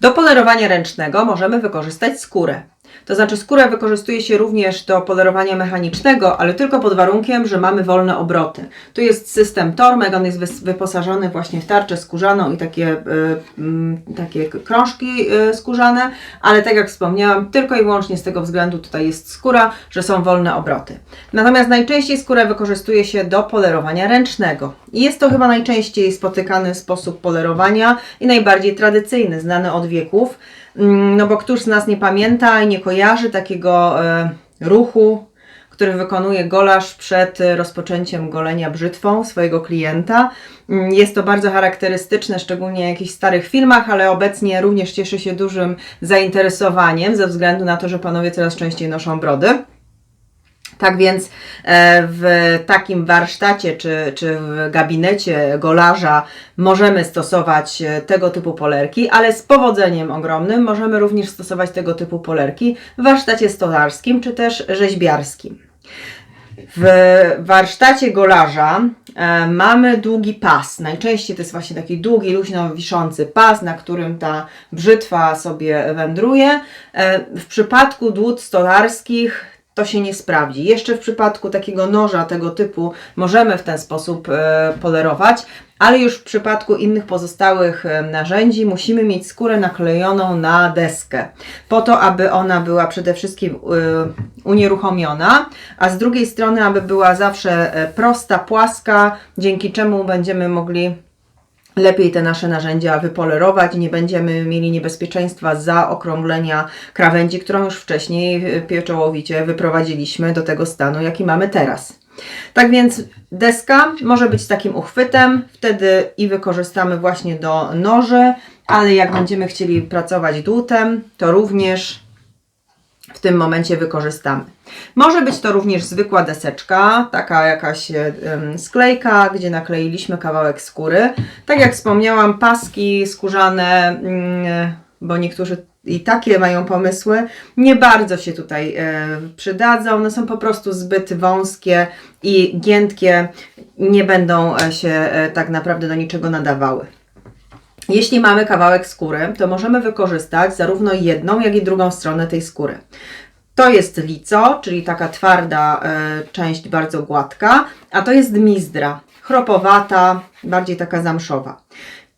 Do polerowania ręcznego możemy wykorzystać skórę. To znaczy skórę wykorzystuje się również do polerowania mechanicznego, ale tylko pod warunkiem, że mamy wolne obroty. Tu jest system Tormek, on jest wyposażony właśnie w tarczę skórzaną i takie, y, mm, takie krążki y, skórzane, ale tak jak wspomniałam, tylko i wyłącznie z tego względu tutaj jest skóra, że są wolne obroty. Natomiast najczęściej skórę wykorzystuje się do polerowania ręcznego. I jest to chyba najczęściej spotykany sposób polerowania i najbardziej tradycyjny, znany od wieków. Mm, No bo któż z nas nie pamięta i nie kojarzy takiego e, ruchu, który wykonuje golarz przed rozpoczęciem golenia brzytwą swojego klienta. Mm, Jest to bardzo charakterystyczne, szczególnie w jakichś starych filmach, ale obecnie również cieszy się dużym zainteresowaniem ze względu na to, że panowie coraz częściej noszą brody. Tak więc e, w takim warsztacie czy, czy w gabinecie golarza możemy stosować e, tego typu polerki, ale z powodzeniem ogromnym możemy również stosować tego typu polerki w warsztacie stolarskim czy też rzeźbiarskim. W warsztacie golarza e, mamy długi pas. Najczęściej to jest właśnie taki długi, luźno wiszący pas, na którym ta brzytwa sobie wędruje. W przypadku dłut stolarskich to się nie sprawdzi. Jeszcze w przypadku takiego noża tego typu możemy w ten sposób e, polerować, ale już w przypadku innych pozostałych e, narzędzi musimy mieć skórę naklejoną na deskę, po to, aby ona była przede wszystkim e, unieruchomiona, a z drugiej strony, aby była zawsze prosta, płaska, dzięki czemu będziemy mogli lepiej te nasze narzędzia wypolerować, nie będziemy mieli niebezpieczeństwa zaokrąglenia krawędzi, którą już wcześniej y, pieczołowicie wyprowadziliśmy do tego stanu, jaki mamy teraz. Tak więc deska może być takim uchwytem, wtedy i wykorzystamy właśnie do noży, ale jak będziemy chcieli pracować dłutem, to również w tym momencie wykorzystamy. Może być to również zwykła deseczka, taka jakaś em, sklejka, gdzie nakleiliśmy kawałek skóry. Tak jak wspomniałam, paski skórzane, mm, bo niektórzy i takie mają pomysły, nie bardzo się tutaj e, przydadzą. One są po prostu zbyt wąskie i giętkie, nie będą e, się e, tak naprawdę do niczego nadawały. Jeśli mamy kawałek skóry, to możemy wykorzystać zarówno jedną, jak i drugą stronę tej skóry. To jest lico, czyli taka twarda e, część, bardzo gładka, a to jest mizdra, chropowata, bardziej taka zamszowa.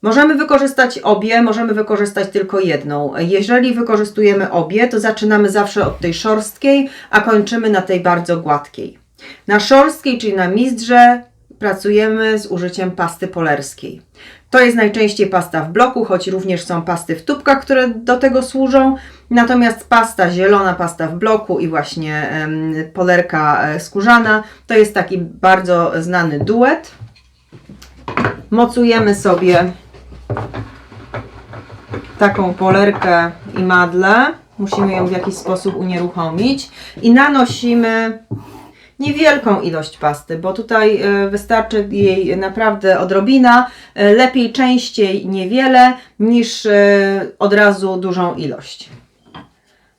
Możemy wykorzystać obie, możemy wykorzystać tylko jedną. Jeżeli wykorzystujemy obie, to zaczynamy zawsze od tej szorstkiej, a kończymy na tej bardzo gładkiej. Na szorstkiej, czyli na mizdrze, pracujemy z użyciem pasty polerskiej. To jest najczęściej pasta w bloku, choć również są pasty w tubkach, które do tego służą. Natomiast pasta zielona, pasta w bloku i właśnie polerka e, skórzana to jest taki bardzo znany duet. Mocujemy sobie taką polerkę i madlę. Musimy ją w jakiś sposób unieruchomić i nanosimy niewielką ilość pasty, bo tutaj e, wystarczy jej naprawdę odrobina, e, lepiej częściej niewiele niż e, od razu dużą ilość.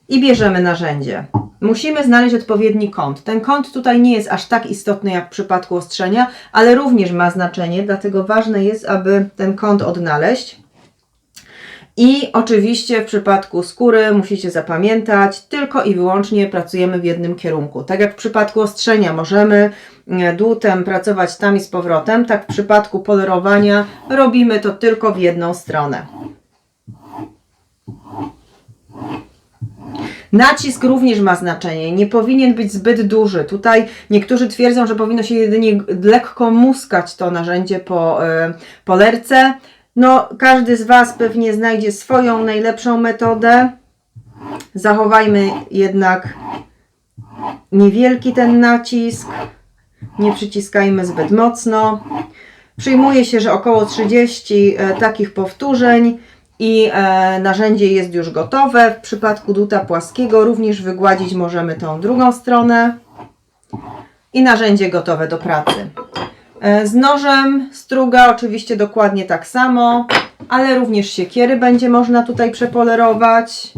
I bierzemy narzędzie. Musimy znaleźć odpowiedni kąt. Ten kąt tutaj nie jest aż tak istotny jak w przypadku ostrzenia, ale również ma znaczenie, dlatego ważne jest, aby ten kąt odnaleźć. I oczywiście w przypadku skóry musicie zapamiętać, tylko i wyłącznie pracujemy w jednym kierunku. Tak jak w przypadku ostrzenia możemy e, dłutem pracować tam i z powrotem, tak w przypadku polerowania robimy to tylko w jedną stronę. Nacisk również ma znaczenie, nie powinien być zbyt duży. Tutaj niektórzy twierdzą, że powinno się jedynie lekko muskać to narzędzie po e, polerce. No, każdy z Was pewnie znajdzie swoją najlepszą metodę. Zachowajmy jednak niewielki ten nacisk. Nie przyciskajmy zbyt mocno. Przyjmuje się, że około 30 e, takich powtórzeń i e, narzędzie jest już gotowe. W przypadku dłuta płaskiego również wygładzić możemy tą drugą stronę i narzędzie gotowe do pracy. E, Z nożem struga oczywiście dokładnie tak samo, ale również siekiery będzie można tutaj przepolerować.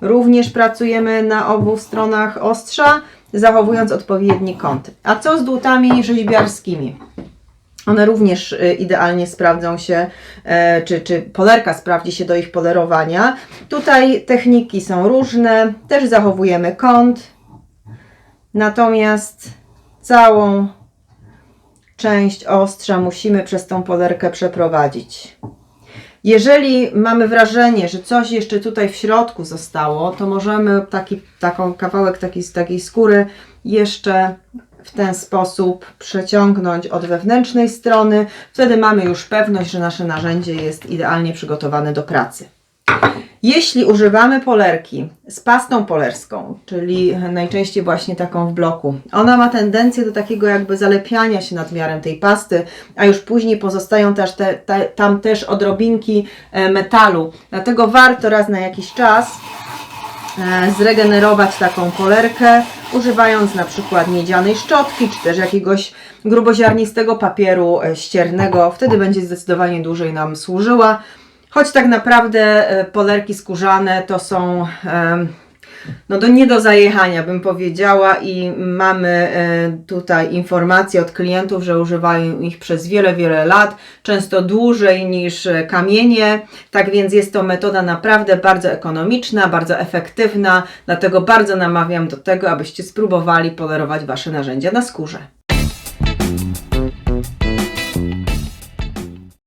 Również pracujemy na obu stronach ostrza, zachowując odpowiedni kąt. A co z dłutami rzeźbiarskimi? One również y, idealnie sprawdzą się, e, czy, czy polerka sprawdzi się do ich polerowania. Tutaj techniki są różne, też zachowujemy kąt, natomiast całą część ostrza musimy przez tą polerkę przeprowadzić. Jeżeli mamy wrażenie, że coś jeszcze tutaj w środku zostało, to możemy taki, taką kawałek takiej, skóry jeszcze w ten sposób przeciągnąć od wewnętrznej strony. Wtedy mamy już pewność, że nasze narzędzie jest idealnie przygotowane do pracy. Jeśli używamy polerki z pastą polerską, czyli najczęściej właśnie taką w bloku, ona ma tendencję do takiego jakby zalepiania się nadmiarem tej pasty, a już później pozostają też te, te, tam też odrobinki e, metalu. Dlatego warto raz na jakiś czas e, zregenerować taką polerkę, używając na przykład miedzianej szczotki, czy też jakiegoś gruboziarnistego papieru e, ściernego. Wtedy będzie zdecydowanie dłużej nam służyła. Choć tak naprawdę e, polerki skórzane to są no do nie do zajechania bym powiedziała i mamy e, tutaj informacje od klientów, że używają ich przez wiele, wiele lat, często dłużej niż e, kamienie, tak więc jest to metoda naprawdę bardzo ekonomiczna, bardzo efektywna, dlatego bardzo namawiam do tego, abyście spróbowali polerować Wasze narzędzia na skórze.